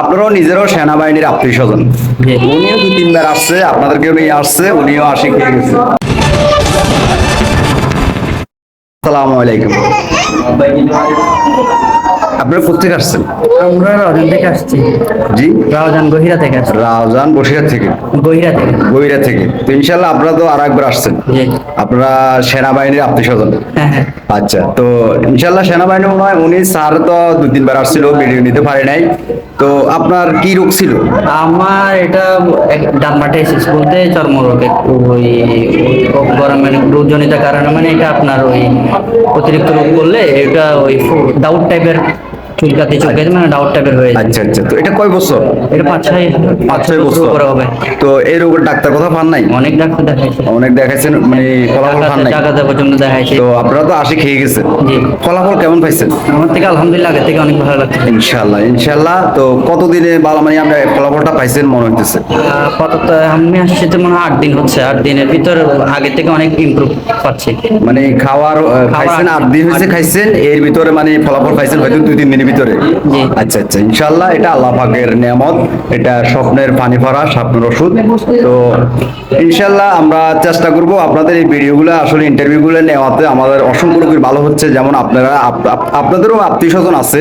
আপনারাও নিজেরাও সেনাবাহিনীর আত্মীয় স্বজন। উনিও দু তিনবার আসছে, আপনাদেরকেও নিয়ে আসছে, উনিও আসি খেয়ে গেছে। আসসালামু আপনারা কোথেকে আসছেন? আমরা রাউজান থেকে আসছি। জি? রাউজান গহিরা থেকে আসছি। রাউজান বসিরহাট থেকে? গহিরা থেকে। বইরা থেকে। তো ইনশাল্লাহ আপনারা তো আর একবার আসছেন। আপনারা সেনাবাহিনীর আত্মীয় স্বজন হ্যাঁ হ্যাঁ। আচ্ছা তো ইনশাল্লাহ সেনাবাহিনী মনে হয় উনি স্যার তো দু তিনবার আসছিল ভিডিও নিতে পারে নাই। তো আপনার কি রোগ ছিল? আমার এটা এসেছে বলতে চর্মরোগ। একটু ওই ওই গরম মানে রোগজনিত কারণে মানে এটা আপনার ওই অতিরিক্ত রোগ করলে এটা ওই ডাউট টাইপের Thank you. চুলকাতে চুলকাতে মানে ডাউট টাইপের হয়ে আচ্ছা আচ্ছা তো এটা কয় বছর? এটা পাঁচ ছয় পাঁচ ছয় বছর করে হবে। তো এই রোগের ডাক্তার কথা পান নাই? অনেক ডাক্তার দেখাইছে। অনেক দেখাইছেন মানে ফলাফল পান নাই। টাকাতে পর্যন্ত দেখাইছে। তো আপনারা তো আসি খেয়ে গেছেন জি। ফলাফল কেমন পাইছেন? আমার থেকে আলহামদুলিল্লাহ আগে থেকে অনেক ভালো লাগছে। ইনশাল্লাহ ইনশাল্লাহ তো কতদিনে বালা মানে আমরা ফলাফলটা পাইছেন মনে হইতেছে? আপাতত আমি আসছি তো মনে হয় আট দিন হচ্ছে। আট দিনের ভিতর আগে থেকে অনেক ইমপ্রুভ পাচ্ছি। মানে খাওয়ার খাইছেন আট দিন হয়েছে খাইছেন এর ভিতরে মানে ফলাফল পাইছেন হয়তো দুই তিন দিনের ভিতরে। আচ্ছা আচ্ছা ইনশাল্লাহ এটা আল্লাহ পাকের নিয়ামত। এটা স্বপ্নের পানি ভরা স্বপ্নের ওষুধ। তো ইনশাল্লাহ আমরা চেষ্টা করব আপনাদের এই ভিডিওগুলো আসলে ইন্টারভিউগুলো নেওয়াতে আমাদের অসংখ্য রোগীর ভালো হচ্ছে। যেমন আপনারা আপ- আপ- আপনাদেরও আত্মীয় স্বজন আছে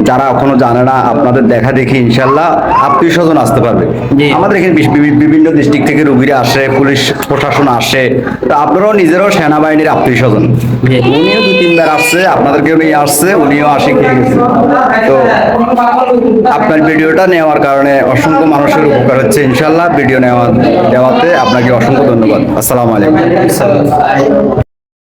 যারা এখনও জানে না আপনাদের দেখা দেখি ইনশাল্লাহ আত্মীয় স্বজন আসতে পারবে। আমাদের এখানে বিভিন্ন ডিস্ট্রিক্ট থেকে রোগীরা আসে পুলিশ প্রশাসন আসে তো আপনারাও নিজেরাও সেনাবাহিনীর আত্মীয় স্বজন উনিও দু তিনবার আসছে আপনাদেরকেও নিয়ে আসছে উনিও আসে খেয়ে গেছে। তো আপনার ভিডিওটা নেওয়ার কারণে অসংখ্য মানুষের উপকার হচ্ছে ইনশাল্লাহ ভিডিও নেওয়া দেওয়াতে আপনাকে অসংখ্য ধন্যবাদ। আসসালামু আলাইকুম।